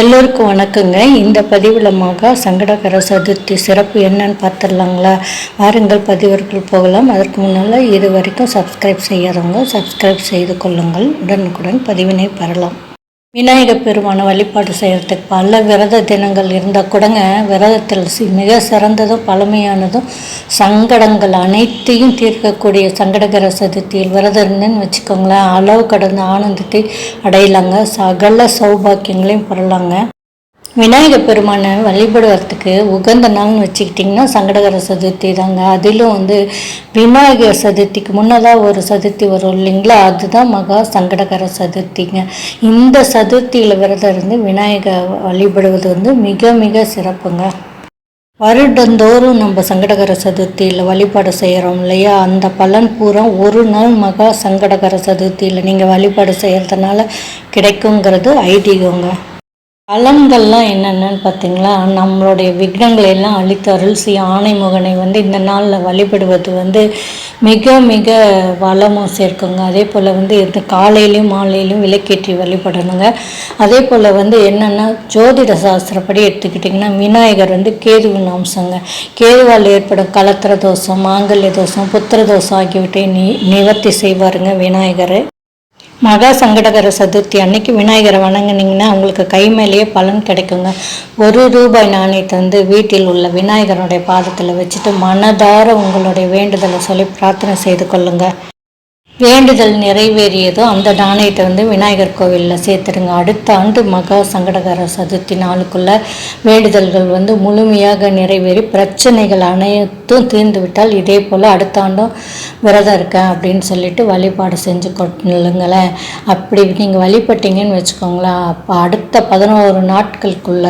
எல்லோருக்கும் வணக்கங்க. இந்த பதிவில் மகா சங்கடகர சதுர்த்தி சிறப்பு என்னன்னு பார்த்துடலாங்களா வாருங்கள் பதிவிற்குள் போகலாம். அதற்கு முன்னால் இது வரைக்கும் சப்ஸ்கிரைப் செய்யாதவங்க சப்ஸ்கிரைப் செய்து கொள்ளுங்கள். உடனுக்குடன் பதிவினை பெறலாம். விநாயகர் பெருமான வழிபாடு செய்கிறதுக்கு பல விரத தினங்கள் இருந்தால் கூடங்க விரதத்தில் மிக சிறந்ததும் பழமையானதும் சங்கடங்கள் அனைத்தையும் தீர்க்கக்கூடிய சங்கடகர சதுர்த்தியில் விரதம் இருந்தேன்னு வச்சுக்கோங்களேன். அளவு கடந்த ஆனந்தத்தை அடையலாங்க. சகல சௌபாக்கியங்களையும் பெறலாங்க. விநாயகர் பெருமானை வழிபடுவதற்கு உகந்த நாள்னு வச்சுக்கிட்டிங்கன்னா சங்கடகர சதுர்த்தி தாங்க. அதிலும் வந்து விநாயகர் சதுர்த்திக்கு முன்னதாக ஒரு சதுர்த்தி வரும் இல்லைங்களா? அதுதான் மகா சங்கடகர சதுர்த்திங்க. இந்த சதுர்த்தியில் விரதம் இருந்து விநாயகர் வழிபடுவது வந்து மிக மிக சிறப்புங்க. வருடந்தோறும் நம்ம சங்கடகர சதுர்த்தியில் வழிபாடு செய்கிறோம் இல்லையா? அந்த பலன் பூரா ஒரு நாள் மகா சங்கடகர சதுர்த்தியில் நீங்கள் வழிபாடு செய்கிறதுனால கிடைக்குங்கிறது ஐதீகங்க. பலன்கள்லாம் என்னென்னு பார்த்தீங்களா? நம்மளுடைய விக்னங்களை எல்லாம் அழித்து அருள் செய்ய ஆணைமுகனை வந்து இந்த நாளில் வழிபடுவது வந்து மிக மிக வளமும் சேர்க்குங்க. அதே போல் வந்து இந்த காலையிலையும் மாலையிலையும் விளக்கேற்றி வழிபடணுங்க. அதே போல் வந்து என்னென்னா ஜோதிட சாஸ்திரப்படி எடுத்துக்கிட்டிங்கன்னா விநாயகர் வந்து கேதுவின் அம்சங்க. கேதுவால் ஏற்படும் கலத்திர தோஷம் மாங்கல்ய தோஷம் புத்திர தோஷம் ஆகியவற்றை நி நிவர்த்தி செய்வாருங்க விநாயகர். மகா சங்கடகர சதுர்த்தி அன்னைக்கு விநாயகரை வணங்கினீங்கன்னா உங்களுக்கு கை மேலேயே பலன் கிடைக்குங்க. ஒரு ரூபாய் நாணயத்தை வந்து வீட்டில் உள்ள விநாயகருடைய பாதத்தில் வச்சுட்டு மனதார உங்களுடைய வேண்டுதலை சொல்லி பிரார்த்தனை செய்து கொள்ளுங்கள் வேண்டுதல் நிறைவேறியதோ அந்த நாணயத்தை வந்து விநாயகர் கோவிலில் சேர்த்துடுங்க அடுத்த ஆண்டு மகா சங்கடகர சதுர்த்தி நாளுக்குள்ள வேண்டுதல்கள் வந்து முழுமையாக நிறைவேறி பிரச்சனைகள் அனைத்தும் தீர்ந்து விட்டால் இதே போல் அடுத்த ஆண்டும் விரதம் இருக்கேன் அப்படின்னு சொல்லிட்டு வழிபாடு செஞ்சு கொள்ளுங்களேன். அப்படி நீங்கள் வழிபட்டீங்கன்னு வச்சுக்கோங்களேன். அப்போ அடுத்த பதினோரு நாட்களுக்குள்ள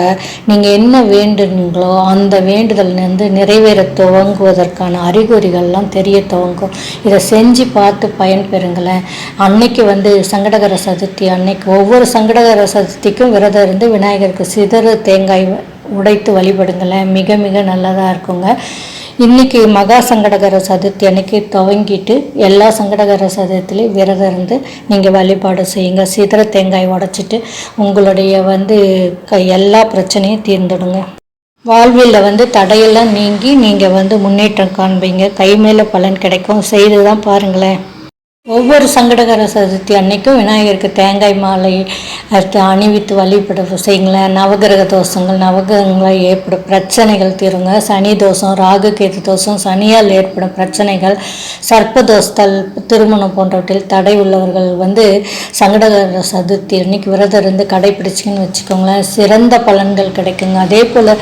நீங்கள் என்ன வேண்டுங்களோ அந்த வேண்டுதல் வந்து நிறைவேற துவங்குவதற்கான அறிகுறிகள்லாம் தெரிய துவங்கும். இதை செஞ்சு பார்த்து பய பயன்பெறுங்களேன். அன்னைக்கு வந்து சங்கடகர சதுர்த்தி அன்னைக்கு ஒவ்வொரு சங்கடகர சதுர்த்திக்கும் விரதம் இருந்து விநாயகருக்கு சிதறு தேங்காய் உடைத்து வழிபடுங்களேன். மிக மிக நல்லதாக இருக்குங்க. இன்னைக்கு மகா சங்கடகர சதுர்த்தி அன்னைக்கு துவங்கிட்டு எல்லா சங்கடகர சதுர்த்திலையும் விரதம் இருந்து நீங்கள் வழிபாடு செய்யுங்க. சிதற தேங்காய் உடைச்சிட்டு உங்களுடைய வந்து க- எல்லா பிரச்சனையும் தீர்ந்துடுங்க. வாழ்வில் வந்து தடையெல்லாம் நீங்கி நீங்கள் வந்து முன்னேற்றம் காண்பீங்க. கை மேலே பலன் கிடைக்கும். செய்து தான் பாருங்களேன். ஒவ்வொரு சங்கடகர சதுர்த்தி அன்னைக்கும் விநாயகருக்கு தேங்காய் மாலை அடுத்து அணிவித்து வழிபட செய்யுங்களேன் நவகிரக தோஷங்கள் நவகிரகங்களால் ஏற்படும் பிரச்சனைகள் தீருங்க. சனி தோஷம் ராகு கேது தோஷம் சனியால் ஏற்படும் பிரச்சனைகள் சர்ப்ப தோஷத்தால் திருமணம் போன்றவற்றில் தடை உள்ளவர்கள் வந்து சங்கடகர சதுர்த்தி அன்னைக்கு விரதம் இருந்து கடைபிடிச்சிங்கன்னு வச்சுக்கோங்களேன். சிறந்த பலன்கள் கிடைக்குங்க. அதே போல்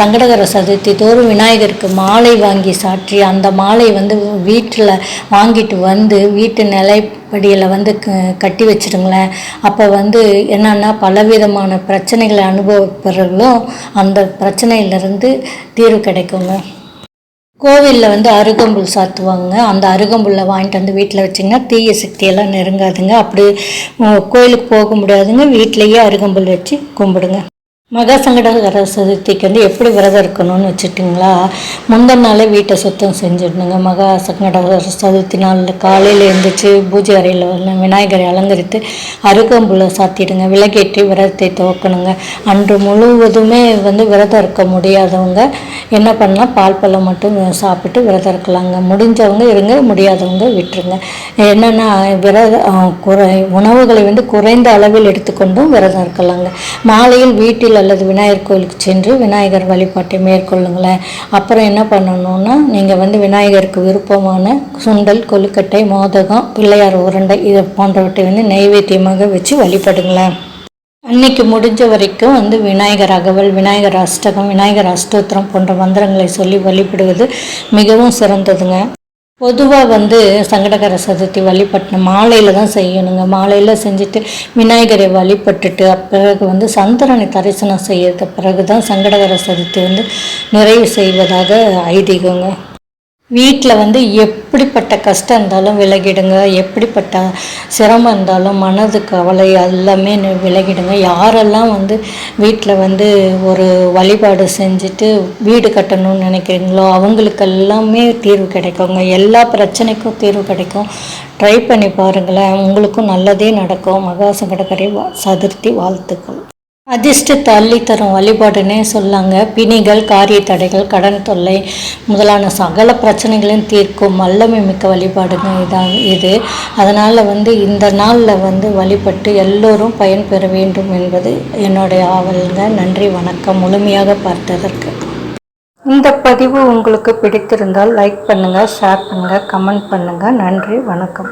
சங்கடகர சதுர்த்தி தோறும் விநாயகருக்கு மாலை வாங்கி சாற்றி அந்த மாலை வந்து வீட்டில் வாங்கிட்டு வந்து வீ வீட்டு நிலைப்படியில் வந்து க- கட்டி வச்சிடுங்களேன் அப்போ வந்து என்னென்னா பலவிதமான பிரச்சனைகளை அனுபவிப்பவர்களும் அந்த பிரச்சனையிலிருந்து தீர்வு கிடைக்குங்க. கோவிலில் வந்து அருகம்புல் சாத்துவாங்க. அந்த அருகம்புல்லை வாங்கிட்டு வந்து வீட்டில் வச்சிங்கன்னா தீய சக்தியெல்லாம் நெருங்காதுங்க. அப்படி கோயிலுக்கு போக முடியாதுங்க. வீட்டிலேயே அருகம்புல் வச்சு கும்பிடுங்க. மகா சங்கடகர சதுர்த்திக்கு வந்து எப்படி விரதம் இருக்கணும்னு வச்சுட்டிங்களா? முந்தின நாளே வீட்டை சுத்தம் செஞ்சிடணுங்க. மகா சங்கடகர சதுர்த்தி நாளில் காலையில் எழுந்திரிச்சு பூஜை அறையில் வந்து விநாயகரை அலங்கரித்து அருகம்புல சாத்திடுங்க. விலகேற்றி விரதத்தை துவக்கணுங்க. அன்று முழுவதுமே வந்து விரதம் இருக்க முடியாதவங்க என்ன பண்ணலாம்? பால் பழம் மட்டும் சாப்பிட்டு விரதம் இருக்கலாங்க முடிஞ்சவங்க இருங்க முடியாதவங்க விட்டுருங்க. என்னென்னா விரத குறை உணவுகளை வந்து குறைந்த அளவில் எடுத்துக்கொண்டும் விரதம் இருக்கலாங்க மாலையில் வீட்டில் அல்லது விநாயகர் கோயிலுக்கு சென்று விநாயகர் வழிபாட்டை மேற்கொள்ளுங்களேன். அப்புறம் என்ன பண்ணணும்னா நீங்கள் வந்து விநாயகருக்கு விருப்பமான சுண்டல் கொழுக்கட்டை மோதகம் பிள்ளையார் உருண்டை இது போன்றவற்றை வந்து நைவேத்தியமாக வச்சு வழிபடுங்களேன். அன்னைக்கு முடிஞ்ச வரைக்கும் வந்து விநாயகர் அகவல் விநாயகர் அஷ்டகம் விநாயகர் அஷ்டோத்திரம் போன்ற மந்திரங்களை சொல்லி வழிபடுவது மிகவும் சிறந்ததுங்க. பொதுவாக வந்து சங்கடகர சதுர்த்தி வழிபட்டணும் மாலையில் தான் செய்யணுங்க. மாலையில் செஞ்சுட்டு விநாயகரை வழிபட்டுட்டு பிறகு வந்து சந்திரனை தரிசனம் செய்யறது பிறகு தான் சங்கடகர சதுர்த்தி வந்து நிறைவு செய்வதாக ஐதீகங்க. வீட்டில் வந்து எப்படிப்பட்ட கஷ்டம் இருந்தாலும் விலகிடுங்க எப்படிப்பட்ட சிரமம் இருந்தாலும் மனது கவலை எல்லாமே விலகிடுங்க. யாரெல்லாம் வந்து வீட்டில் வந்து ஒரு வழிபாடு செஞ்சுட்டு வீடு கட்டணும்னு நினைக்கிறீங்களோ அவங்களுக்கு எல்லாமே தீர்வு கிடைக்குங்க. எல்லா பிரச்சனைக்கும் தீர்வு கிடைக்கும். ட்ரை பண்ணி பாருங்களேன். உங்களுக்கும் நல்லதே நடக்கும். மகா சங்கடகரை சதுர்த்தி வாழ்த்துக்கள். அதிர்ஷ்டத்தை அள்ளி தரும் வழிபாடுன்னே சொல்லாங்க. பிணிகள் காரிய தடைகள் கடன் தொல்லை முதலான சகல பிரச்சனைகளையும் தீர்க்கும் வல்லமை மிக்க வழிபாடுங்க இதாக இது. அதனால் வந்து இந்த நாளில் வந்து வழிபட்டு எல்லோரும் பயன்பெற வேண்டும் என்பது என்னுடைய ஆவலுங்க. நன்றி வணக்கம். முழுமையாக பார்த்ததற்கு. இந்த பதிவு உங்களுக்கு பிடித்திருந்தால் லைக் பண்ணுங்கள் ஷேர் பண்ணுங்கள் கமெண்ட் பண்ணுங்கள் நன்றி வணக்கம்.